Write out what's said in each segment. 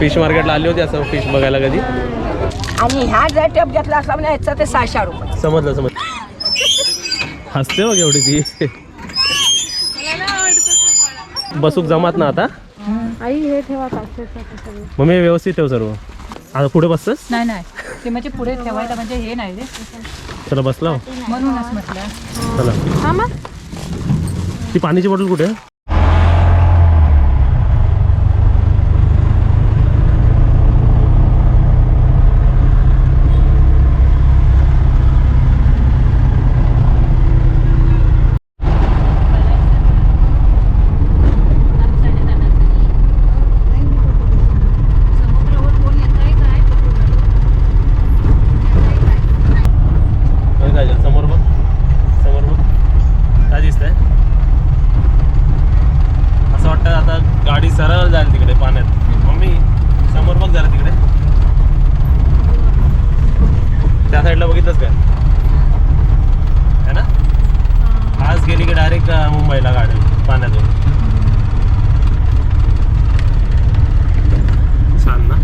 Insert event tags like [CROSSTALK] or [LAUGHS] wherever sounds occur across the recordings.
Fish मार्केटला आली होती असं फिश बघायला कधी? आणि ह्या जर टेप घेतला असला म्हणजे ह्याचं ते सहाशे रुपये. समजलं समज हसते बघ एवढी ती. बसूक जमात ना आता? आई हे ठेवा काचेचं ते सगळं. मग मी व्यवस्थित ठेव सर्व. आता पुढे बसतस? नाही नाही. ते म्हणजे पुढे ठेवायचं म्हणजे हे नाही रे. चला बसला म्हणूनच म्हटलं. चला. ती पाण्याची बॉटल कुठे आहे? होय काय झालं? समोर बघ समोर बघ काय दिसतंय असं वाटतं आता गाडी सरळ जाईल तिकडे पाण्यात मम्मी समोर बघ जरा तिकडे त्या साईडला बघितलंच काय है ना आज गेली की डायरेक्ट मुंबईला गाडी पाण्यातून छान ना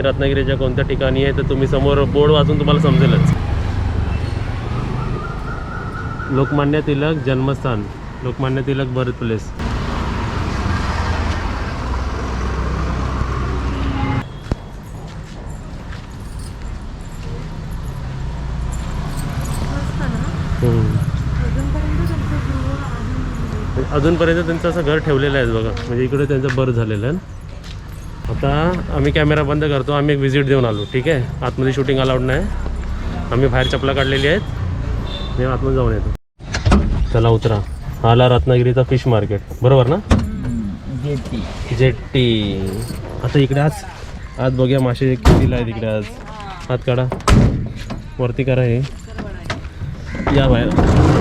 आता रत्नागिरीच्या कोणत्या ठिकाणी आहे तर तुम्ही समोर बोर्ड वाचून तुम्हाला समजेलच. लोकमान्य तिलक जन्मस्थान. Lokmanya Tilak birth place. अजूनपर्यंत त्यांचं असं घर ठेवलेलं आहे बघा. म्हणजे इकडे त्यांचं बरं झालेलं आहे. आता आम्ही कॅमेरा बंद करतो आम्ही एक व्हिजिट देऊन आलो ठीक आहे? आतमध्ये शूटिंग अलाउड नाही. आम्ही बाहेर चपला काढलेली आहेत. मी आतमध्ये जाऊन येतो. चला उतरा. आला रत्नागिरीचा फिश मार्केट बरोबर ना? जेट्टी. आता इकडे आज आज बघूया मासे कितीला आहे तिकडे आज. हात काढा. वरती करा हे. या बाहेर अं,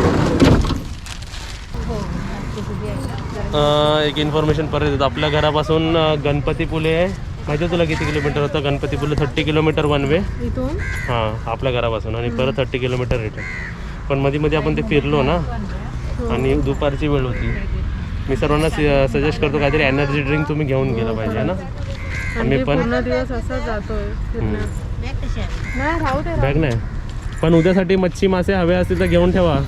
एक इन्फॉर्मेशन परत येतं आपल्या घरापासून गणपतीपुले आहे माहिती आहे. तुला किती किलोमीटर होतं? Ganpatipule thirty kilometre one way इथून? हां आपल्या घरापासून. आणि परत थर्टी किलोमीटर रिटर्न पण मध्ये मध्ये आपण ते फिरलो ना आणि दुपारची वेळ होती. मी सर्वांना सजेस्ट करतो काहीतरी एनर्जी ड्रिंक तुम्ही घेऊन गेलं पाहिजे ना? आम्ही पण पूर्ण दिवस असा जातोय नाही राहू दे बॅग नाही. पण उद्यासाठी मच्छी मासे हवे असतील तर घेऊन ठेवा.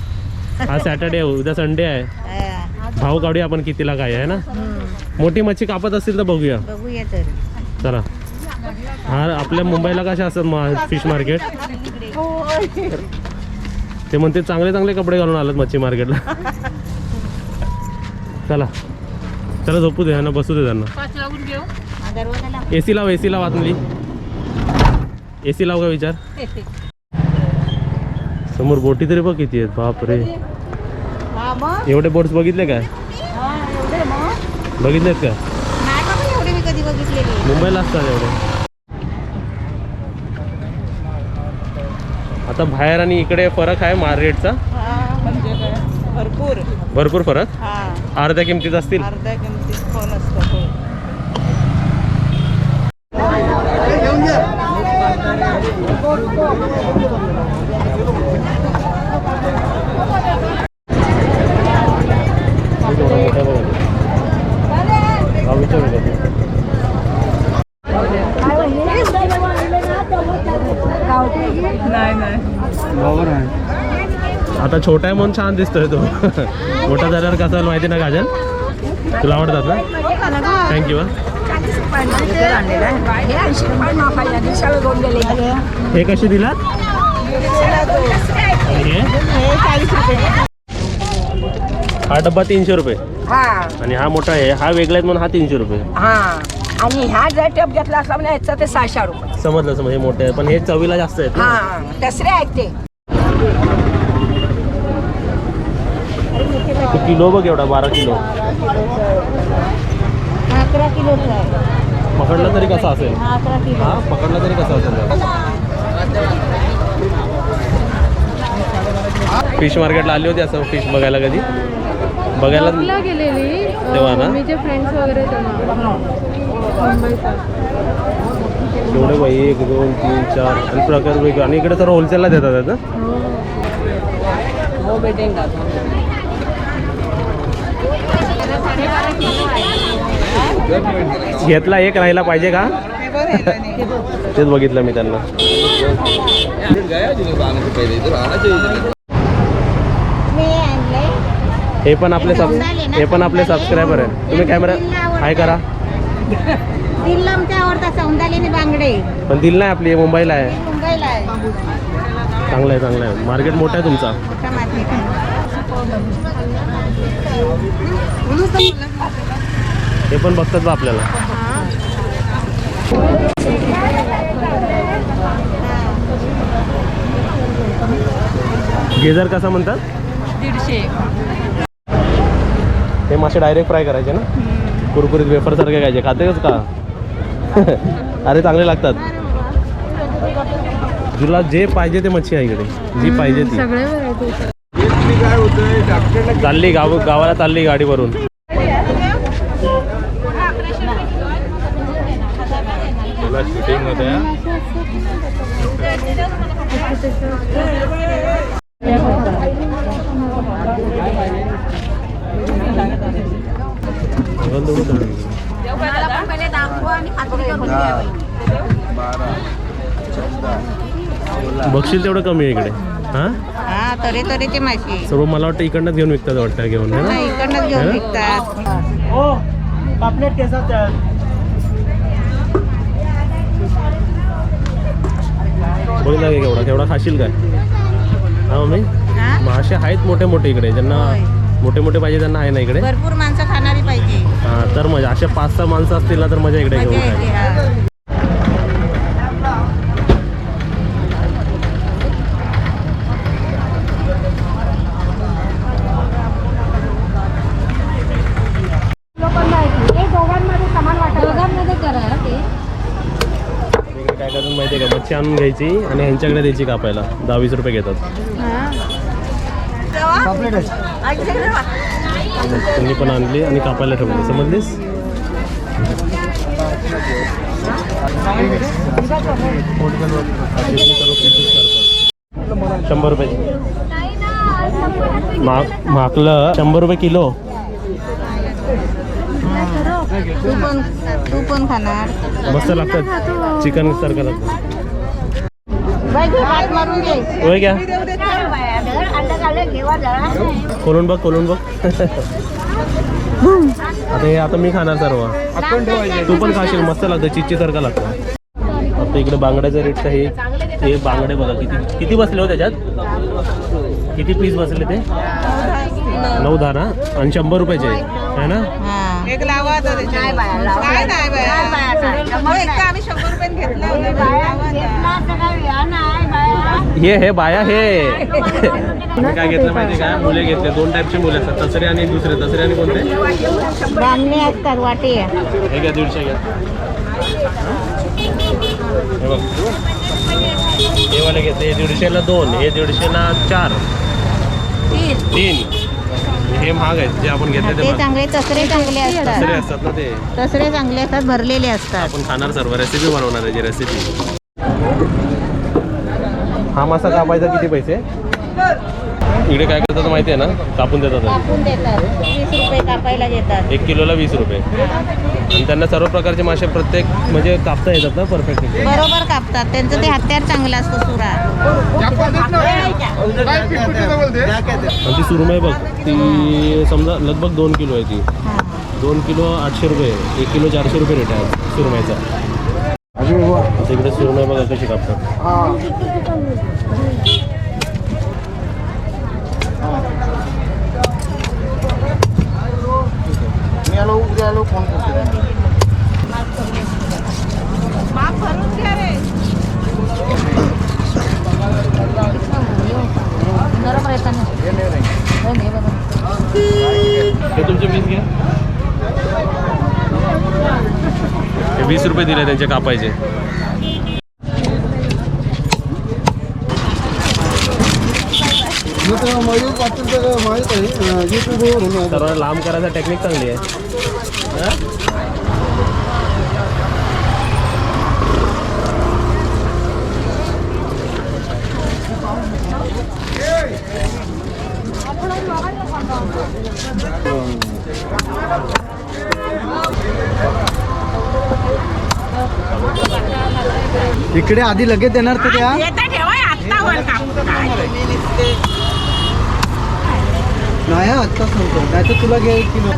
आज सॅटर्डे आहे उद्या संडे आहे. भाव काढूया आपण कितीला काय आहे ना? मोठी मच्छी कापत असतील तर बघूया. बघूया तर. चला. हा आपल्या मुंबईला कशा असतात मा फिश मार्केट ते म्हणते चांगले चांगले कपडे घालून आलात मच्छी मार्केटला. चला. चला झोपू दे ना बसू दे त्यांना. ए सी लाव ए सी लाव आतली ए सी लाव का विचार? समोर बोटी तरी बघ किती आहेत बापरे हा मग एवढे बोट्स बघितले हा एवढे मग. बघितलेत का? नाही बाबा एवढे मी कधी बघितलेली. मुंबईला असतात एवढे. आता बाहेर आणि इकडे फरक आहे मार रेटचा म्हणजे काय भरपूर. भरपूर फरक? हा. अर्ध्या किमतीत असतील? अर्ध्या किमतीत फोन असतो. आता छोटा आहे म्हणून छान दिसतोय तो. [LAUGHS] मोठा झाल्यावर कसा माहिती ना काजल? तुला आवडतात ना थँक्यू हे. दोन दिले हे कशी हे? हा डब्बा तीनशे रुपये. हा. आणि हा मोठा आहे. हा वेगळा आहे म्हणून हा तीनशे रुपये. हा. आणि ह्या जर टेप घेतला असला म्हणजे ह्याचं ते सहाशे रुपये. समजलं समज हे मोठे आहे. पण हे चवीला जास्त आहेत हा. दसरे आहेत ते. तो किलो बघ एवढा बारा किलो. अकरा आहे. पकडला तरी कसा असेल? हा किलो. हा पकडला तरी कसा असेल? फिश मार्केटला आली होती असं फिश बघायला कधी? बघायला गेलेली. तेव्हा ना? फ्रेंड्स वगैरे एवढे बाई एक दोन तीन चार आणि प्रकार वेगळे. आणि इकडे तर होलसेलला देतात आता? घेतला एक राहिला पाहिजे का? तेच बघितलं मी त्यांना. हे पण आपले सब हे पण आपले सबस्क्रायबर आहे तुम्ही कॅमेरा हाय करा. आमच्या आवडता बांगडे पण दिल नाही आपली मुंबईला आहे. मुंबईला आहे चांगलं आहे चांगलं आहे. मार्केट मोठा आहे तुमचा. मोठा मार्केट हे पण बघतात बा आपल्याला. गेझर कसा म्हणतात? दीडशे. हे मासे डायरेक्ट फ्राय करायचे ना? कुरकुरीत वेफर सारखे खायचे. खातेच का? [LAUGHS] अरे चांगले लागतात. तुला जे पाहिजे ते मच्छी आहे इकडे. जी पाहिजे ती. चालली गाव गावाला चालली गाडी भरून बघशील तेवढं कमी आहे इकडे. हा? हा तरे तऱ्हेचे मासे सर्व मला वाटतं इकडनंच घेऊन विकतात वाटतं घेऊन है ना? नाही इकडनंच घेऊन है? विकतात. बघितलं का केवढा केवढा खाशील काय? हा मम्मी? हा? मासे आहेत मोठे मोठे इकडे ज्यांना. मोठे मोठे पाहिजे त्यांना आहे ना इकडे? भरपूर माणसं खाणारी पाहिजे. हा तर मजा अशा पाच सहा माणसं असतील ना तर मजा इकडे घेऊन मजा येते खायला. हा दोघांमध्ये करा ते इकडे काय करतात माहिती आहे का मच्छी आणून घ्यायची आणि ह्यांच्याकडे द्यायची कापायला. दहा वीस रुपये घेतात. त्यांनी पण आणली आणि कापायला ठेवली. समजलीस? शंभर रुपये. माक माकलं शंभर रुपये किलो. तू पण तू पण खाणार. मस्त लागतात. चिकन सारखं लागतं. होय घ्या खोलून बघ खोलून बघ. आता हे आता मी खाणार सर्व. तू पण खाशील मस्त लागतं चिच्ची सारखा लागतं. आता इकडे बांगड्याचा रेट आहे? हे बांगडे बघा किती किती बसले हो त्याच्यात? किती पीस बसले ते? नऊ दहा ना? आणि शंभर रुपयाचे आहे ना? एक लावा आता त्याच्यावर. काय नाही बाया. मग तर आम्ही शंभर रुपये घेतलं हे हे बाया हे. मी काय घेतलं माहिती काय मुले घेतले दोन टाईपचे मुले असतात. तसरे आणि दुसरे तसरे आणि कोणते? हे घ्या दीडशे घ्या. हे बघ. हे वाले घेतले हे दीडशेला दोन हे दीडशेला चार. तीन. हे महाग आहेत जे आपण घेतले ते. चांगले तसरे चांगले तसरे असतात असतात ना ते. तसरे चांगले असतात भरलेले असतात. आपण खाणार सर्व रेसिपी बनवणार आहे रेसिपी हा मासा कापायचा किती पैसे? इकडे काय करतात माहिती आहे ना? कापून देतात. कापून देतात. वीस रुपये कापायला घेतात. एक किलोला वीस रुपये. आणि त्यांना सर्व प्रकारचे मासे प्रत्येक म्हणजे कापता येतात ना परफेक्ट बरोबर कापतात. त्यांचं ते हत्यार चांगलं असतं सुरा आणि ती सुरमई बघ. ती समजा लगभग दोन किलो आहे ती. दोन किलो आठशे रुपये एक किलो चारशे रुपये रेट आहे सुरमायचा सुरमईचा. आता सुरमई बघा कशी कापतात. माफ करून घ्या रे. हे तुमचे वीस घ्या हे वीस रुपये दिले त्यांचे कापायचे सर्व लांब करायचा टेक्निक चांगली आहे. इकडे आधी लगेच देणार तर येता काय नाही आत्ता सांगतो. नाही तर तुला घे एक किलो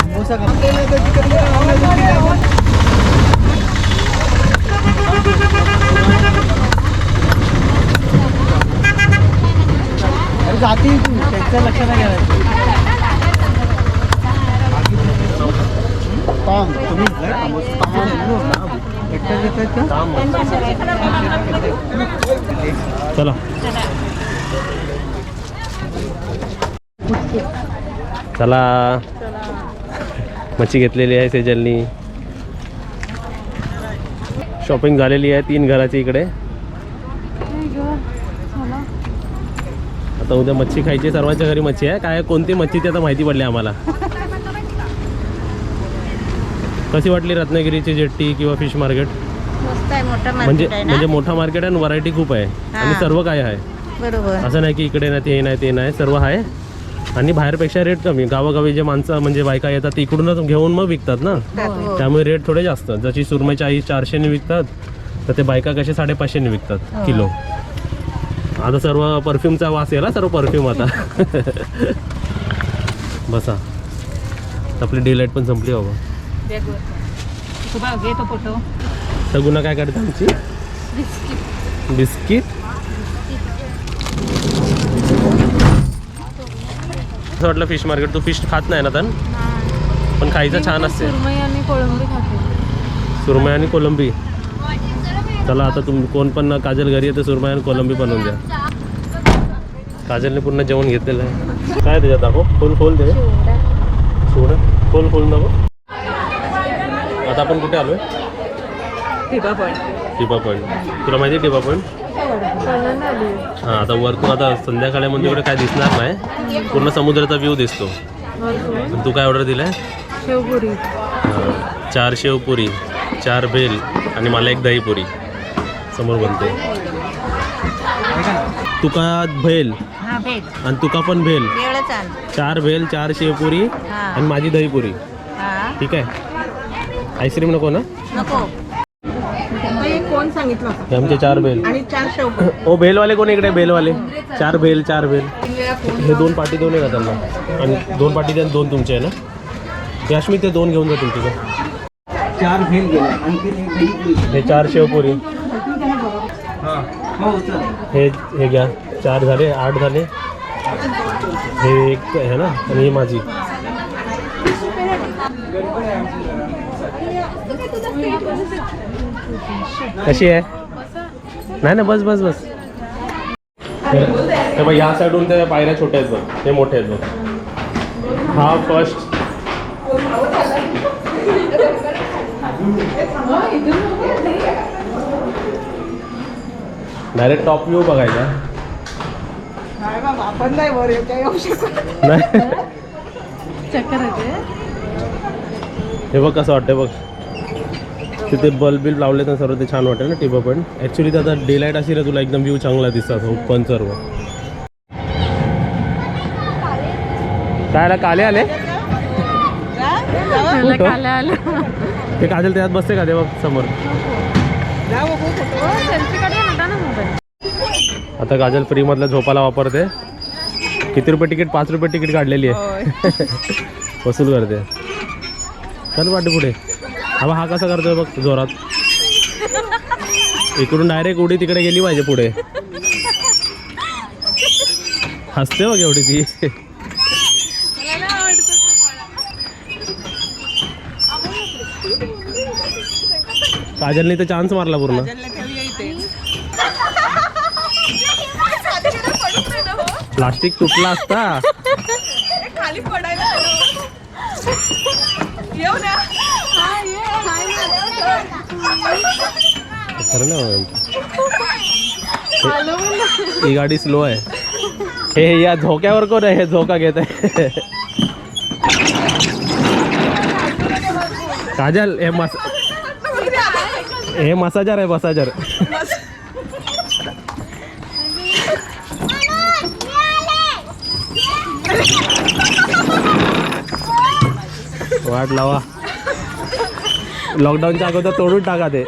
समोसा का? जातील तू त्यांचं लक्ष नाही घ्यायचं तुम्ही. चला. चला. मच्छी घेतलेली आहे सेजलनी. शॉपिंग झालेली आहे तीन घराची इकडे. आता उद्या मच्छी खायची सर्वांच्या घरी मच्छी आहे. काय कोणती मच्छी ते आता माहिती पडली आम्हाला. कशी वाटली रत्नागिरीची जेट्टी किंवा फिश मार्केट? म्हणजे म्हणजे मोठा मार्केट आहे आणि व्हरायटी खूप आहे. आणि. सर्व काय आहे. बरोबर. असं नाही की इकडे नाही ते नाही ते नाही. सर्व आहे. आणि बाहेरपेक्षा रेट कमी. गावोगावी जे माणसं म्हणजे बायका येतात ते इकडूनच घेऊन मग विकतात ना? हो. त्यामुळे रेट थोडे जास्त. जशी सुरमई चाळीस चारशेने विकतात तर ते बायका कसे साडेपाचशेने विकतात हो. किलो. आता सर्व परफ्यूमचा वास येला सर्व परफ्यूम आता. [LAUGHS] बसा. आपली डे पण संपली बाबा. तर गुन्हा काय करते आमची? बिस्किट? असं वाटलं फिश मार्केट तू फिश खात नाही ना तर पण खायचं छान असते. सुरमई आणि कोलंबी चला आता तुम कोण पण ना काजल घरी येते सुरमई आणि कोलंबी बनवून द्या. काजलने पूर्ण जेवण घेतलेलं आहे. काय त्याच्यात दाखव? फुल फुल दे. सोड. फुल फुल दाखव. आता आपण कुठे आलोय? ठिबा पण टिपा पॉईंट तुला माहिती आहे टिपा पॉईंट हां आता वरतून आता संध्याकाळी म्हणजे इकडे काय दिसणार नाही. पूर्ण समुद्राचा व्ह्यू दिसतो. तू काय ऑर्डर दिलाय? शेवपुरी. चार शेवपुरी चार भेल आणि मला एक दहीपुरी. समोर बनते. तुका भेल. हा आणि तुका पण भेल. चार भेल चार शेवपुरी. आणि माझी दहीपुरी. ठीक आहे? आईस्क्रीम नको ना? नको. कोण सांगितलं हे आमचे चार भेल आणि चार शेव ओ भेलवाले कोण इकडे? भेलवाले चार भेल चार भेल हे दोन पाटी देऊन येतात त्यांना. आणि दोन पाटी द्या आणि दोन तुमचे आहे ना? याश्मी ते दोन घेऊन जा तुमचे चार गेले. आणखी एक. हे चार शेवपुरी. हो. चल. हे हे घ्या. चार झाले आठ झाले. हे एक आहे ना? आणि ही माझी. कशी आहे? नाही ना बस बस बस. ह्या साईडून त्या पायऱ्या छोट्या आहेत बघ हे मोठे आहेत बघ. हा फ़र्स्ट डायरेक्ट टॉप व्ह्यू बघायचा. आपण नाही वर येऊ येऊ शकत? नाही. चक्कर येते. हे बघ कसं वाटतं बघ. तिथे बल्ब बिल लावले तर सर्व ते छान वाटतं ना टिबा पण. ॲक्च्युली आता डे लाइट असेल तुला एकदम व्ह्यू चांगला दिसतात पण सर्व काय आला? काले आले. ते काजल त्यात बसते का बघ समोर? मोबाईल. आता काजल फ्रीमधल्या झोपाला वापरते. किती रुपये तिकीट पाच रुपये तिकीट काढलेली आहे. [LAUGHS] वसूल करते. चल वाटे पुढे. हा हा कसा करतोय बघ जोरात. इकडून डायरेक्ट उडी तिकडे गेली पाहिजे पुढे. हसते बघ एवढी ती. काजलने तर चान्स मारला पूर्ण. प्लास्टिक तुटला असता. खरं ना ही गाडी स्लो आहे. हे या झोक्यावर कोण आहे? हे झोका घेत आहे. काजल हे मस हे मसाजर आहे मसाजर. वाट लावा. लॉकडाऊनच्या अगोदर तोडून टाका ते.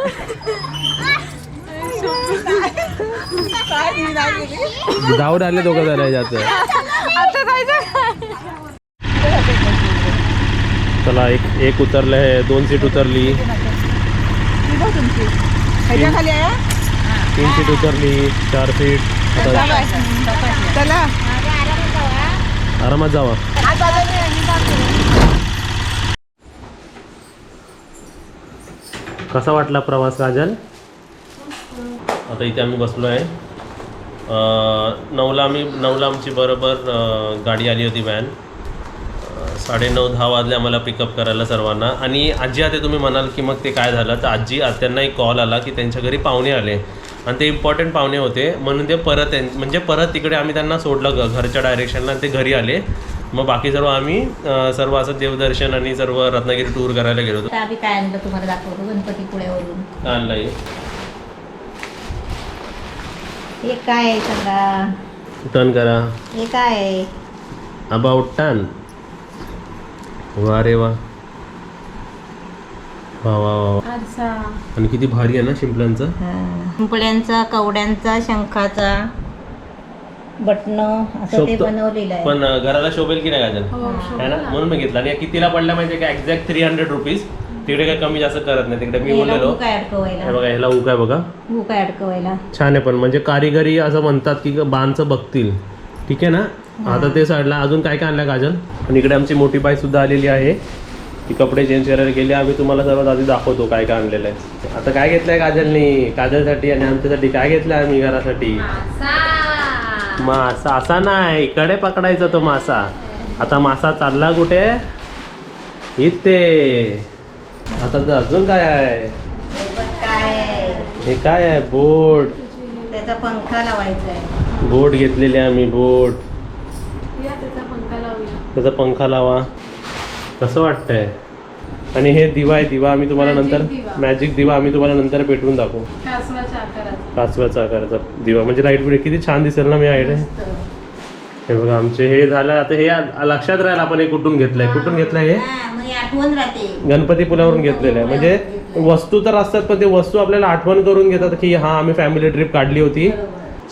जाऊन आले दोघं जण याच्यात. चला एक एक उतरले दोन सीट उतरली. आहे? तीन सीट उतरली चार सीट. चला. आरामात जावा. कसा वाटला प्रवास काजल? आता इथे आम्ही बसलो आहे. नऊला आम्ही नऊला आमची बरोबर गाडी आली होती व्हॅन. अं, साडेनऊ दहा वाजले आम्हाला पिकअप करायला सर्वांना. आणि आजी आता तुम्ही म्हणाल की मग ते काय झालं? तर आजी त्यांना एक कॉल आला की त्यांच्या घरी पाहुणे आले. आणि ते इम्पॉर्टंट पाहुणे होते. म्हणून ते परत म्हणजे परत तिकडे आम्ही त्यांना सोडलं ग घरच्या डायरेक्शनला ते घरी आले. मग बाकी सर्व आम्ही सर्व असं देवदर्शन आणि सर्व रत्नागिरी टूर करायला गेलो होतो. आम्ही काय आणलं तुम्हाला दाखवतो? गणपतीपुळ्यावरून. आणलाय. हे काय आहे सांगा? टर्न करा. हे काय आहे? अबाउट टन वा रे वा. वा वा वा वा. आरसा. आणि किती भारी आहे ना शिंपल्यांचं. पिंपळ्यांचा कवड्यांचा शंखाचा बटणं असं ते शोभतो. बनवलेलं आहे. पण अं, घराला शोभेल की नाही गाजन हो है ना? म्हणून मी घेतला. आणि कितीला पडला माहिती का? एक्झॅक्ट थ्री हंड्रेड रुपीज तिकडे काही कमी जास्त करत नाही. तिकडे मी बोललेलो हुक हे अडकवायला बघा ह्याला उक आहे बघा. हुक आहे अडकवायला छान आहे पण म्हणजे कारिगरी असं म्हणतात की बाणचं बघतील. ठीक आहे ना? आता ते साईडला अजून काय काय आणलं काजल? आणि इकडे आमची मोठी बाई सुद्धा आलेली आहे. ती कपडे चेंज करायला गेली. आम्ही तुम्हाला सर्वात आधी दाखवतो काय काय आणलेलं आहे. आता काय घेतलंय काजलनी? काजलसाठी आणि आमच्यासाठी काय घेतलंय आम्ही घरासाठी? मासा. असा नाही. इकडे पकडायचा तो मासा. आता मासा चालला कुठे? इथे. आता तर अजून काय आहे? हे काय आहे. हे काय आहे? बोट. त्याचा पंखा लावायचा आहे. बोट घेतलेले आम्ही बोट. त्याचा पंखा लावूया. त्याचा पंखा लावा. कसं वाटतंय? आणि हे दिवा आहे दिवा आम्ही तुम्हाला Magic नंतर दिवा. मॅजिक दिवा आम्ही तुम्हाला नंतर पेटवून दाखवू. कासवाच्या आकाराचा. काचव्याचा आकाराचा दिवा. म्हणजे लाइट बिट किती छान दिसेल ना मी आयडिया हे बघा आमचे हे झालं आता हे लक्षात राहील आपण हे कुठून घेतलंय. कुठून घेतलंय हे? हा, मग हे आठवण राहते. गणपती पुलावरून घेतलेलं आहे. म्हणजे वस्तू तर असतात पण ते वस्तू आपल्याला आठवण करून घेतात की हा आम्ही फॅमिली ट्रिप काढली होती.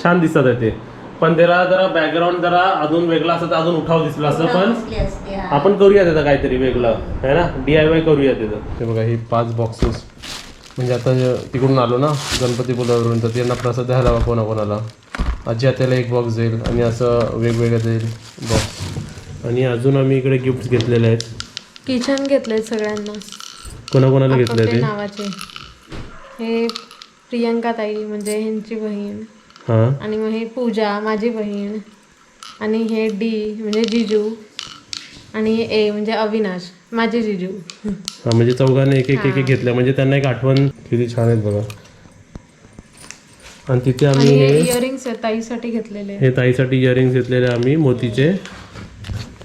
छान दिसतात आहे ते. पण त्याला जरा बॅकग्राऊंड जरा अजून वेगळा असतं तर अजून उठाव दिसला असतं पण हा. आपण करूया त्याचं काहीतरी वेगळं. आहे ना? डी आय वाय करूया त्याचं हे बघा ही पाच बॉक्सेस म्हणजे आता तिकडून आलो ना गणपती पुलावरून तर त्यांना प्रसाद द्यायला हवा कोणाकोणाला. आजी आत्याला एक बॉक्स जाईल आणि असं वेगवेगळं जाईल बॉक्स आणि अजून आम्ही इकडे गिफ्ट घेतलेले आहेत. किचन घेतले सगळ्यांना. कोणाकोणाला घेतले आपापले ते? नावाचे. हे प्रियंका ताई म्हणजे ह्यांची बहीण. हां. आणि मग हे पूजा माझी बहीण. आणि हे डी म्हणजे जिजू. आणि हे ए म्हणजे अविनाश माझे जिजू. हा म्हणजे चौघांनी एक एक एक एक घेतलं म्हणजे त्यांना एक आठवण किती छान आहेत बघा. आणि तिथे आम्ही हे हे इयरिंग्स ताईसाठी घेतलेले. हे ताईसाठी इयरिंग्स घेतलेले आम्ही मोतीचे.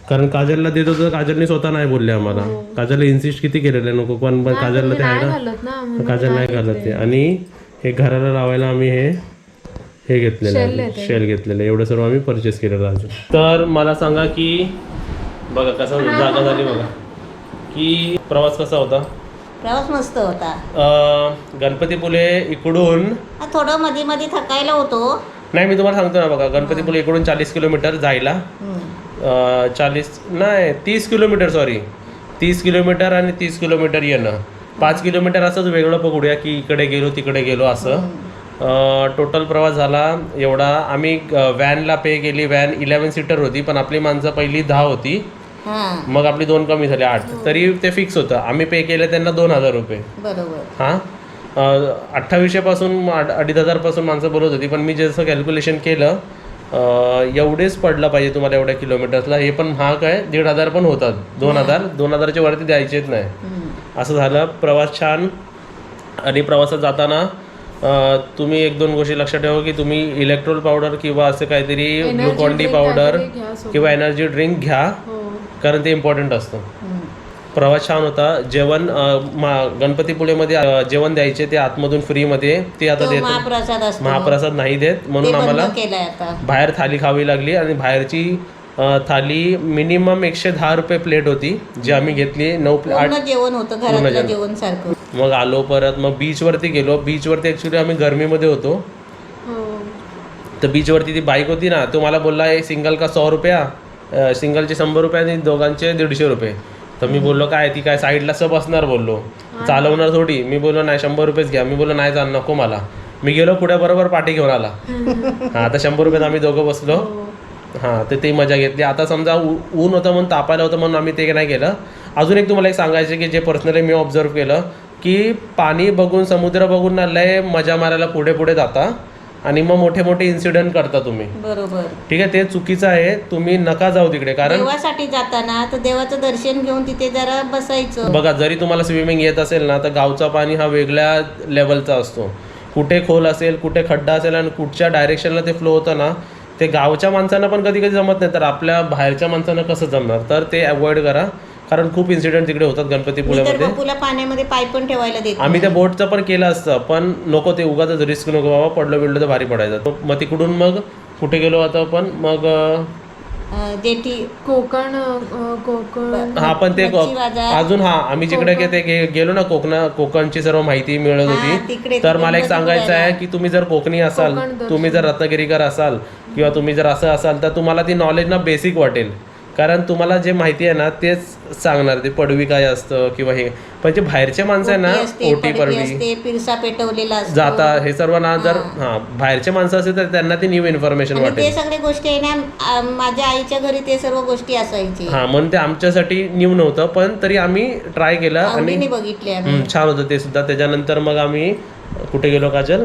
कारण काजलला देत होतं काजलने स्वतः नाही बोलले आम्हाला. काजलला इन्सिस्ट किती केलेले नको पण पण काजलला ते आहे नाही ना काजल नाही घालत ते. आणि हे घराला लावायला आम्ही हे हे घेतलेलं आहे. शेल घेतलेलं. एवढं सर्व आम्ही परचेस केलेलं अजून. तर मला सांगा की बघा कसा जागा झाली बघा. की प्रवास कसा होता? प्रवास मस्त होता. अं, गणपतीपुले इकडून थोडं मध्ये मध्ये थकायला होतो. नाही मी तुम्हाला सांगतो ना बघा गणपतीपुले इकडून चाळीस किलोमीटर जायला. हम्म. चाळीस नाही तीस किलोमीटर सॉरी तीस किलोमीटर आणि तीस किलोमीटर येणं. पाच किलोमीटर असंच वेगळं पकडूया की इकडे गेलो तिकडे गेलो असं. टोटल प्रवास झाला एवढा. आम्ही व्हॅनला पे केली. व्हॅन इलेवन सीटर होती पण आपली माणसं पहिली दहा होती. मग आपली दोन कमी झाली आठ. तरी ते फिक्स होतं. आम्ही पे केले त्यांना दोन हजार रुपये. बरोबर. हां? अठ्ठावीसशेपासून अड- अडीच हजारपासून माणसं बोलत होती पण मी जसं कॅल्क्युलेशन केलं एवढेच पडलं पाहिजे तुम्हाला एवढ्या किलोमीटर्सला हे पण महाग आहे. दीड हजार पण होतात. दोन हजार दोन हजारच्या वरती द्यायचेच नाही. असं झालं. प्रवास छान. आणि प्रवासात जाताना तुम्ही एक दोन गोष्टी लक्षात ठेवा की तुम्ही इलेक्ट्रोल पावडर किंवा असं काहीतरी ग्लुकॉन डी पावडर. किंवा एनर्जी ड्रिंक घ्या. हो. कारण ते इम्पॉर्टंट असतं. प्रवास छान होता. जेवण गणपतीपुळेमध्ये जेवण द्यायचे ते आतमधून फ्रीमध्ये ते आता देत महाप्रसाद नाही देत. म्हणून आम्हाला बाहेर थाली खावी लागली आणि बाहेरची थाली मिनिमम एकशे दहा रुपये प्लेट होती जी आम्ही घेतली. नऊ जेवण होतं जेवण. सारखं. मग आलो परत मग बीचवरती गेलो. बीचवरती ॲक्च्युली आम्ही गरमीमध्ये होतो. हो. तर बीचवरती ती बाईक होती ना तो मला बोलला सिंगल का सौ रुपया? सिंगलचे शंभर रुपये आणि दोघांचे दीडशे रुपये. तर मी बोललो काय ती काय साईडला सब असणार? बोललो. चालवणार थोडी. मी बोललो नाही शंभर रुपयेच घ्या. मी बोललो नाही चाल नको मला. मी गेलो पुढे बरोबर पाठी घेऊन आला. [LAUGHS] हां आता शंभर रुपयात आम्ही दोघं बसलो. हां. तर ती मजा घेतली. आता समजा ऊन होतं म्हणून तापायला होतं म्हणून आम्ही ते नाही केलं. अजून एक तुम्हाला एक सांगायचं की जे पर्सनली मी ऑब्झर्व केलं की पाणी बघून समुद्र बघून ना लय मजा मारायला पुढे पुढे जाता. आणि मग मोठे मोठे इन्सिडेंट करता तुम्ही. बरोबर. ठीक आहे ते चुकीचं आहे तुम्ही नका जाऊ तिकडे कारण देवासाठी जाताना तर देवाचं दर्शन घेऊन तिथे जरा बसायचं. बघा जरी तुम्हाला स्विमिंग येत असेल ना तर गावचा पाणी हा वेगळ्या लेवलचा असतो. कुठे खोल असेल कुठे खड्डा असेल आणि कुठच्या डायरेक्शनला ते फ्लो होतं ना ते गावच्या माणसांना पण कधी कधी जमत नाही. तर आपल्या बाहेरच्या माणसांना कसं जमणार? तर ते अवॉइड करा. कारण खूप इन्सिडेंट तिकडे होतात गणपतीपुळ्यामध्ये पाण्यामध्ये पाय पण ठेवायला देत आम्ही त्या बोटचं पण केलं असतं पण नको ते उगाच रिस्क नको बाबा पडलं बिडलं तर भारी पडायचं मग तिकडून मग कुठे गेलो आता आपण मग अं, कोकण अ, कोकण हा पण ते मच्छी बाजार. अजून हा आम्ही जिकडे गे- ते गे- गेलो ना कोकणा कोकणची सर्व माहिती मिळत हा, होती तिकडे- तर मला एक सांगायचं आहे. की तुम्ही जर कोकणी असाल कोकण दर्शन. तुम्ही जर रत्नागिरीकर असाल किंवा तुम्ही जर असं असाल तर तुम्हाला ती नॉलेज ना बेसिक वाटेल कारण तुम्हाला जे माहिती आहे ना तेच सांगणार. ते पडवी काय असतं किंवा हे. पण जे बाहेरचे माणसं आहे ओटी ना असते ओटी पडवी पिरसा पेटवलेला जाता हे सर्व ना जर हा. बाहेरचे माणसं असेल तर त्यांना ती न्यू इन्फॉर्मेशन आणि ते वाटेल. सगळे गोष्टी आहे ना माझ्या आईच्या घरी ते सर्व गोष्टी असायची. हा म्हणून ते आमच्यासाठी न्यू नव्हतं पण तरी आम्ही ट्राय केलं आणि बघितले छान होतं ते सुद्धा. त्याच्यानंतर मग आम्ही कुठे गेलो काजल?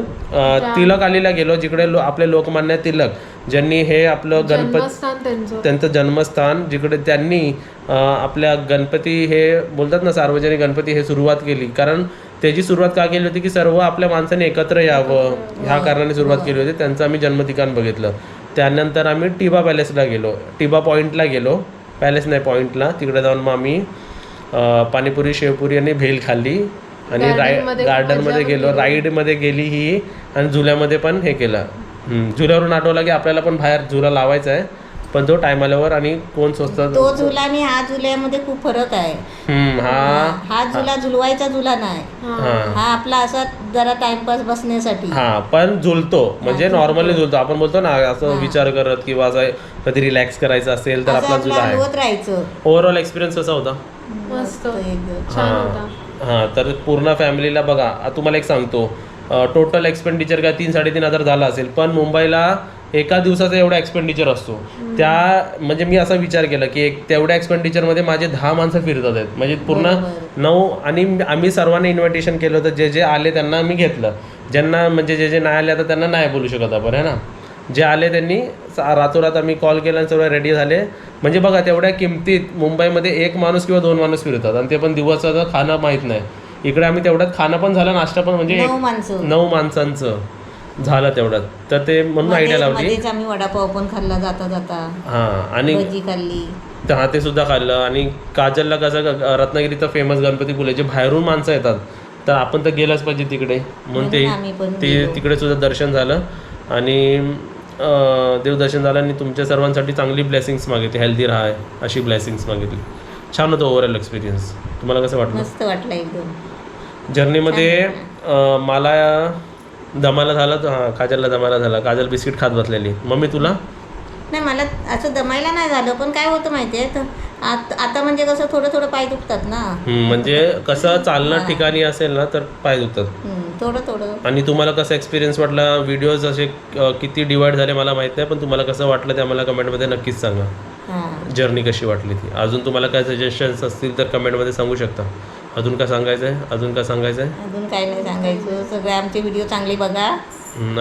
तिलक आलीला गेलो जिकडे लो, आपले लोकमान्य तिलक ज्यांनी हे आपलं गणपती त्यांचं. जन्मस्थान जिकडे त्यांनी आपल्या गणपती हे बोलतात ना सार्वजनिक गणपती हे सुरुवात केली. कारण त्याची सुरुवात का केली होती की सर्व आपल्या माणसाने एकत्र यावं. ह्या कारणाने सुरुवात केली होती. त्यांचं आम्ही जन्मठिकाण बघितलं. त्यानंतर आम्ही टिबा पॅलेसला गेलो. टिबा पॉईंटला गेलो. पॅलेस नाही पॉईंटला तिकडे जाऊन मग आम्ही पाणीपुरी शेवपुरी आणि भेल खाल्ली. आणि राय गार्डनमध्ये गार्डनमध्ये मजा गेलो राईडमध्ये गेली ही आणि झुल्यामध्ये पण हे केलं. हम्म, झुल्यावरून आठवलं की आपल्याला पण बाहेर झुला लावायचा आहे पण तो टाइम आल्यावर आणि कोण स्वस्त तो झुला आणि हा झुल्यामध्ये खूप फरक आहे. हम्म, हा हा झुला झुलवायचा झुला नाही. हा. हा. आपला असा जरा टाइमपास बसण्यासाठी. हा पण झुलतो. म्हणजे नॉर्मली झुलतो. आपण बोलतो ना असं विचार करत किंवा असं कधी रिलॅक्स करायचं असेल तर आपला झुला आहे. ओव्हरऑल एक्सपिरियन्स कसा होता? मस्त. एकदम. हां तर पूर्ण फॅमिलीला बघा. तुम्हाला एक सांगतो. टोटल एक्सपेंडिचर काय तीन साडेतीन हजार झाला असेल पण मुंबईला एका दिवसाचा एवढा एक्सपेंडिचर असतो. त्या म्हणजे मी असा विचार केला की एक तेवढ्या एक्सपेंडिचरमध्ये माझे दहा माणसं फिरतात आहेत. म्हणजे पूर्ण नऊ आणि आम्ही सर्वांना इन्व्हिटेशन केलं होतं. जे जे आले त्यांना मी घेतलं. ज्यांना म्हणजे जे जे नाही आले आता त्यांना नाही बोलू शकत आपण है ना? जे आले त्यांनी रातोरात आम्ही कॉल केला आणि सर्व रेडी झाले. म्हणजे बघा तेवढ्या किमतीत मुंबईमध्ये एक माणूस किंवा दोन माणूस फिरतात आणि ते पण दिवसाचं खाणं माहीत नाही. इकडे आम्ही तेवढ्यात खाणं पण झालं नाश्ता पण म्हणजे एक- नऊ माणसं. नऊ माणसांचं झालं तेवढ्यात. तर ते म्हणून आयडिया लावली. मध्येच आम्ही वडापाव पण खाल्ला जाता जाता. हां आणि भजी खाल्ली. तर हा ते सुद्धा खाल्लं. आणि काजलला कसं ग- रत्नागिरीचं फेमस गणपतीपुळे जे बाहेरून माणसं येतात तर आपण तर गेलंच पाहिजे तिकडे. म्हणून ते म्हणून आम्ही पण ते गेलो. तिकडे सुद्धा दर्शन झालं. आणि देवदर्शन झालं आणि तुमच्या सर्वांसाठी चांगली ब्लेसिंग्स मागितली. हेल्दी राहा अशी ब्लेसिंग्स मागितली. छान होतं ओव्हरऑल एक्सपिरियन्स तुम्हाला कसं वाटलं? मस्त वाटलं एकदम. जर्नीमध्ये मला दमाला झालं तर हां काजलला दमाला झाला. काजल बिस्किट खात बसलेली. मम्मी तुला? नाही मला असं दमायला नाही झालं पण काय होतं माहितीये आत- म्हणजे कसं थोडं थोडं पाय दुखतात ना. म्हणजे कसं चालणं ठिकाणी असेल ना तर पाय दुखतात. थोडं थोडं. आणि तुम्हाला कसं एक्सपिरियन्स वाटला? व्हिडिओज असे किती डिवाइड झाले मला माहीत नाही पण तुम्हाला कसं वाटलं ते आम्हाला कमेंटमध्ये नक्कीच सांगा. हां. जर्नी कशी वाटली ती? अजून तुम्हाला काय सजेशन्स असतील तर कमेंटमध्ये सांगू शकता. अजून काय सांगायचं आहे अजून काय सांगायचं आहे अजून काय नाही सांगायचं. सगळे आमचे व्हिडिओ चांगले बघा.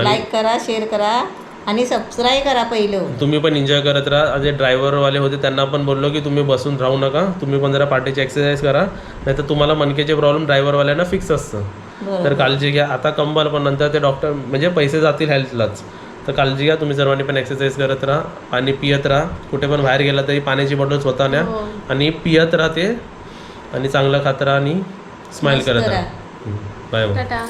लाईक करा शेअर करा. आणि सबस्क्राईब करा पहिलं. तुम्ही पण एन्जॉय करत राहा. जे ड्रायव्हरवाले होते त्यांना पण बोललो की तुम्ही बसून राहू नका. तुम्ही पण जरा पाठीची एक्सरसाइज करा. नाहीतर तुम्हाला मणकेचे प्रॉब्लेम ड्रायव्हरवाल्यांना फिक्स असतं. तर काळजी घ्या. आता कंबल पण नंतर ते डॉक्टर म्हणजे पैसे जातील हेल्थलाच तर काळजी घ्या तुम्ही सर्वांनी पण एक्सरसाइज करत राहा. पाणी पियत राहा. कुठे पण बाहेर गेला तरी पाण्याची बॉटल स्वतः न्या आणि पियत राहा ते. आणि चांगलं खात राहा आणि स्माइल करत राहा. Bye bye tata.